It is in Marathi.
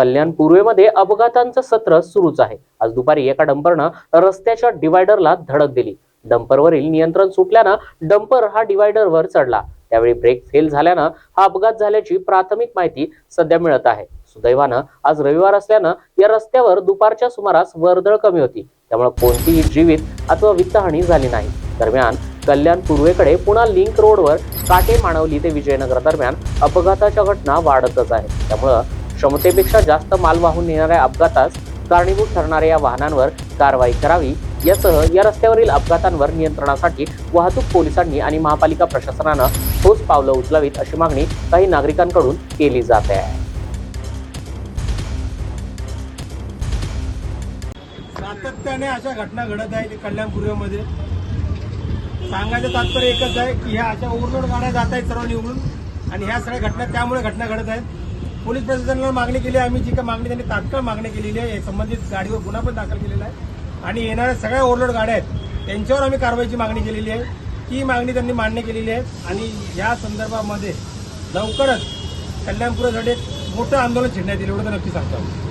कल्याण पूर्वेमध्ये अपघातांचं सत्र सुरूच आहे. आज दुपारी एका डंपरनं रस्त्याच्या डिवायडरला धडक दिली. डंपरवरील नियंत्रण सुटल्यानं डंपर हा डिवायडरवर चढला. त्यावेळी ब्रेक फेल झाल्यानं हा अपघात झाल्याची प्राथमिक माहिती सध्या मिळत आहे. सुदैवानं आज रविवार असल्यानं या रस्त्यावर दुपारच्या सुमारास वर्दळ कमी होती. त्यामुळे कोणतीही जीवित अथवा वित्तहानी झाली नाही. दरम्यान कल्याण पूर्वेकडे पुन्हा लिंक रोडवर काटे मानवली ते विजयनगर दरम्यान अपघाताच्या घटना वाढतच आहेत. त्यामुळं क्षमतेपेक्षा जास्त माल वाहून नेणाऱ्या अपघातास कारणीभूत ठरणाऱ्या या वाहनांवर कारवाई करावी. यासह या रस्त्यावरील अपघातांवर नियंत्रणासाठी वाहतूक पोलिसांनी आणि महापालिका प्रशासनानं ठोस पावलं उचलावीत अशी मागणी काही नागरिकांकडून केली जात आहे. सातत्याने अशा घटना घडत आहेत कल्याण पूर्वेमध्ये सांगायचं तात्पर्य एकच आहे की ह्या अशा ओव्हरलोड गाड्या जात आहेत सर्व निवडून आणि ह्या सगळ्या घटना त्यामुळे घटना घडत आहेत. पोलीस प्रशासनाला मागणी केली आहे. आम्ही जी काही मागणी त्यांनी तात्काळ मागणी केलेली आहे संबंधित गाडीवर गुन्हा पण दाखल केलेला आहे. आणि येणाऱ्या सगळ्या ओव्हरलोड गाड्या आहेत त्यांच्यावर आम्ही कारवाईची मागणी केलेली आहे. ती मागणी त्यांनी मान्य केलेली आहे. आणि या संदर्भामध्ये लवकरच कल्याणपुरासाठी एक मोठं आंदोलन छेडण्यात येईल एवढं तर नक्की सांगतो. आम्ही.